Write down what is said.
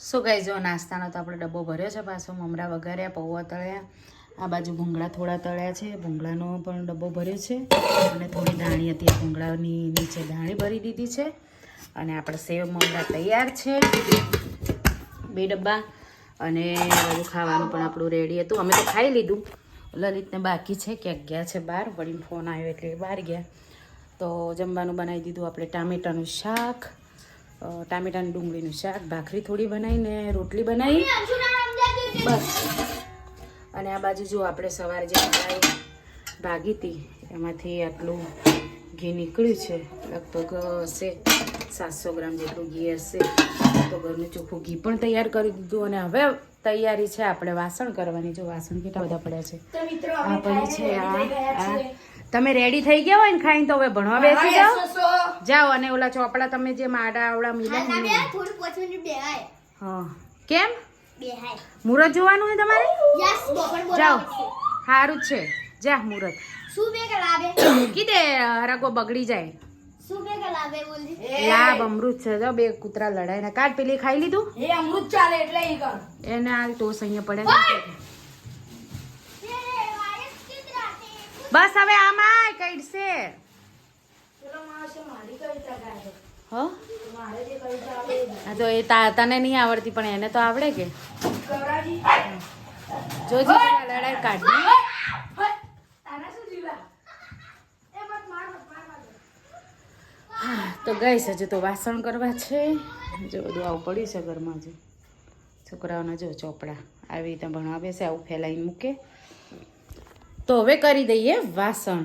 શું કહી જો નાસ્તાનો તો આપણે ડબ્બો ભર્યો છે પાછો, મમરા વઘાર્યા, પૌવા તળ્યા, આ બાજુ ભૂંગળા થોડા તળ્યા છે, ભૂંગળાનો પણ ડબ્બો ભર્યો છે, અને થોડી ધાણી હતી ભૂંગળાની નીચે ધાણી ભરી દીધી છે, અને આપણે સેવ, મમરા તૈયાર છે, બે ડબ્બા, અને બધું ખાવાનું પણ આપણું રેડી હતું. અમે તો ખાઈ લીધું લલિતને બાકી છે, ક્યાંક ગયા છે બહાર, વળીને ફોન આવ્યો એટલે બહાર ગયા. તો જમવાનું બનાવી દીધું આપણે ટામેટાનું શાક ટામેટાની ડુંગળીનું શાક, ભાખરી થોડી બનાવીને રોટલી બનાવી. બસ. અને આ બાજુ જો આપણે સવારે જે કઢાઈ ભાગી હતી, એમાંથી આટલું ઘી નીકળ્યું છે. લગભગ, હશે, સાતસો ગ્રામ જેટલું ઘી હશે. તો ઘરનું ચોખ્ખું ઘી પણ તૈયાર કરી દીધું અને હવે તૈયારી છે આપણે વાસણ કરવાની. જો વાસણ કેટલા બધા પડ્યા છે. તો મિત્રો આ અમે છે આ. તમે રેડી થઈ ગયા હોય ને ખાઈને તો હવે ભણવા બેસી જાઓ. જાઓ અને ઓલા ચોપડા તમે જે માડા આવડા મિલા. હા. કેમ? મુરત જોવાનું છે તમારે? જાઓ. સારું જ છે. જા મુરત. શું બે? મૂકી દે હરાકો બગડી જાય? લાભ અમૃત છે. જો બે કૂતરા લડાઈ ને કાઢ પેલી ખાઈ લીધું? એ અમૃત ચાલે એટલે ઈ કર. એને આ ટોસ અહીંયા પડે. બસ હવે આમાં કવિતા ગાય. હો? તો એ તને નહીં આવડતી પણ એને તો આવડે કે? ગૌરાજી. લડાઈ કાઢ. તો ગઈશ, હજુ તો વાસણ કરવા છે. જો બધું આવું પડ્યું છે ઘરમાં જો છોકરાઓના જો ચોપડા આવી રીતે ભણવા બેસે આવું ફેલાઈને મૂકે. તો હવે કરી દઈએ વાસણ.